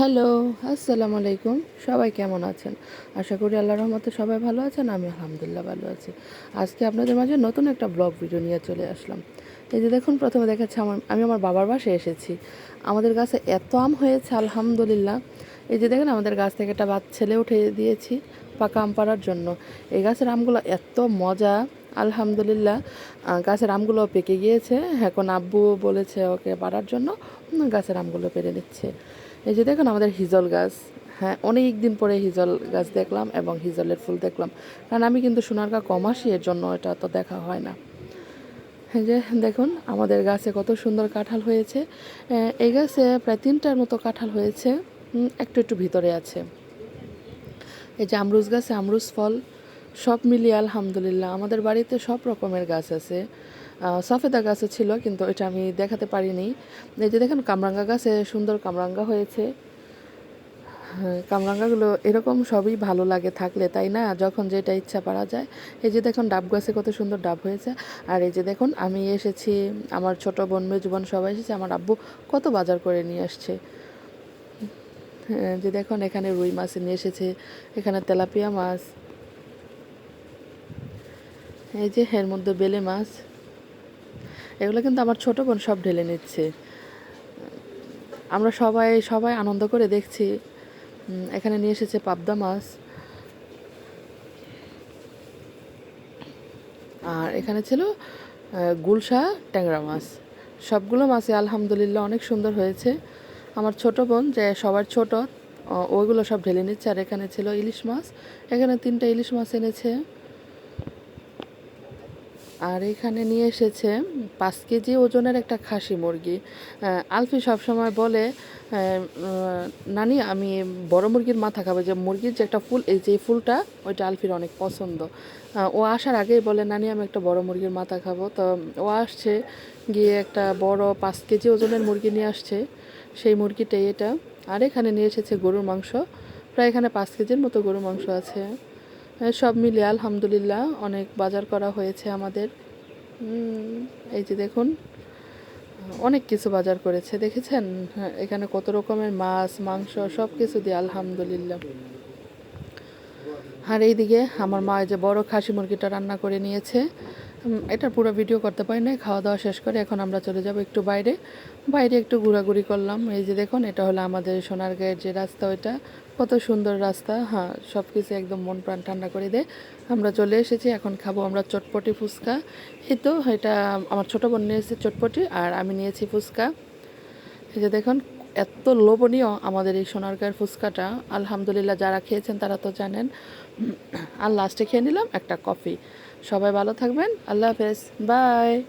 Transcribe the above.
Hello, আসসালামু আলাইকুম। সবাই কেমন আছেন? আশা করি আল্লাহ রহমতে সবাই ভালো আছেন, আমি আলহামদুলিল্লাহ ভালো আছি। আজকে আপনাদের মাঝে নতুন একটা ব্লগ ভিডিও নিয়ে চলে আসলাম। এই যে দেখুন, প্রথমে দেখাচ্ছে আমার, আমি আমার বাবার বাসায় এসেছি। আমাদের গাছে এত আম হয়েছে, আলহামদুলিল্লাহ। এই যে দেখেন, আমাদের গাছ থেকে একটা বাচ্চা ছেলে উঠে দিয়েছি পাকা আম পাড়ার জন্য। এই গাছের আমগুলো এত মজা, আলহামদুলিল্লাহ। গাছের আমগুলো পেকে গিয়েছে। এখন আব্বু বলেছে ওকে পাড়ার জন্য গাছের আমগুলো পেরে নিচ্ছে। এই যে দেখুন আমাদের হিজল গাছ। হ্যাঁ অনেক দিন পরে হিজল গাছ দেখলাম এবং হিজলের ফুল দেখলাম। কারণ আমি কিন্তু সোনারগা কম আসি এর জন্য এটা তো দেখা হয় না। এই যে দেখুন, আমাদের গাছে কত সুন্দর কাঁঠাল হয়েছে। এই গাছে প্রায় তিনটার মতো কাঁঠাল হয়েছে। একটু একটু ভিতরে আছে। এই যে আমরুজ গাছে আমরুজ ফল, সব মিলিয়ে আলহামদুলিল্লাহ, আমাদের বাড়িতে সব রকমের গাছ আছে। সফেদা গাছও ছিল কিন্তু এটা আমি দেখাতে পারিনি। এই যে দেখেন কামরাঙ্গা গাছে সুন্দর কামরাঙ্গা হয়েছে। হ্যাঁ, কামরাঙ্গাগুলো এরকম সবই ভালো লাগে থাকলে তাই না? যখন যেটা ইচ্ছা পারা যায়। এই যে দেখুন ডাব গাছে কত সুন্দর ডাব হয়েছে। আর এই যে দেখুন আমি এসেছি আমার ছোট বোন মেজ বোন সবাই এসেছে আমার আব্বু কত বাজার করে নিয়ে আসছে। হ্যাঁ, যে দেখুন এখানে রুই মাছ নিয়ে এসেছে এখানে তেলাপিয়া মাছ। এই যে এর মধ্যে বেলে মাছ। এগুলো কিন্তু আমার ছোট বোন সব ঢেলে নিচ্ছে। আমরা সবাই সবাই আনন্দ করে দেখছি। এখানে নিয়ে এসেছে পাবদা মাছ। আর এখানে ছিল গুলশা ট্যাংরা মাছ। সবগুলো মাছই আলহামদুলিল্লাহ অনেক সুন্দর হয়েছে। আমার ছোট বোন যে সবার ছোট ওইগুলো সব ঢেলে নিচ্ছে। আর এখানে ছিল ইলিশ মাছ। এখানে তিনটা ইলিশ মাছ এনেছে। আর এখানে নিয়ে এসেছে পাঁচ কেজি ওজনের একটা খাসি মুরগি। আলফি সবসময় বলে নানি, আমি বড় মুরগির মাথা খাব। যে মুরগির যে একটা ফুল, এই যে ফুলটা, ওইটা আলফির অনেক পছন্দ। ও আসার আগেই বলে, নানি, আমি একটা বড় মুরগির মাথা খাব। তো ও আসছে, গিয়ে একটা বড় পাঁচ কেজি ওজনের মুরগি নিয়ে আসছে। সেই মুরগিটাই এটা। আর এখানে নিয়ে এসেছে গরুর মাংস। প্রায় এখানে পাঁচ কেজির মতো গরুর মাংস আছে। সব মিলে আলহামদুলিল্লাহ অনেক বাজার করা হয়েছে আমাদের। এই যে দেখুন অনেক কিছু বাজার করেছে দেখেছেন? হ্যাঁ, এখানে কত রকমের মাছ মাংস সব কিছু দিয়ে আলহামদুলিল্লাহ। আর এইদিকে আমার মা যে বড় খাসি মুরগিটা রান্না করে নিয়েছে। এটা পুরো ভিডিও করতে পারি না খাওয়া দাওয়া শেষ করে এখন আমরা চলে যাব একটু বাইরে। বাইরে একটু ঘোরাঘুরি করলাম, এই যে দেখুন, এটা হলো আমাদের সোনারগাঁয়ের যে রাস্তা ওইটা। কত সুন্দর রাস্তা হ্যাঁ সব কিছু একদম মন প্রাণ ঠান্ডা করে দেয় আমরা চলে এসেছি, এখন খাব আমরা চটপটি ফুচকা। এই তো, এটা আমার ছোটো বোন নিয়েছে চটপটি, আর আমি নিয়েছি ফুচকা। এই যে দেখুন এত লোভনীয় আমাদের এই সোনারগাঁয়ের ফুচকাটা। আলহামদুলিল্লাহ যারা খেয়েছেন তারা তো জানেন। আর লাস্টে খেয়ে নিলাম একটা কফি। সবাই ভালো থাকবেন। আল্লাহ হাফেজ। বাই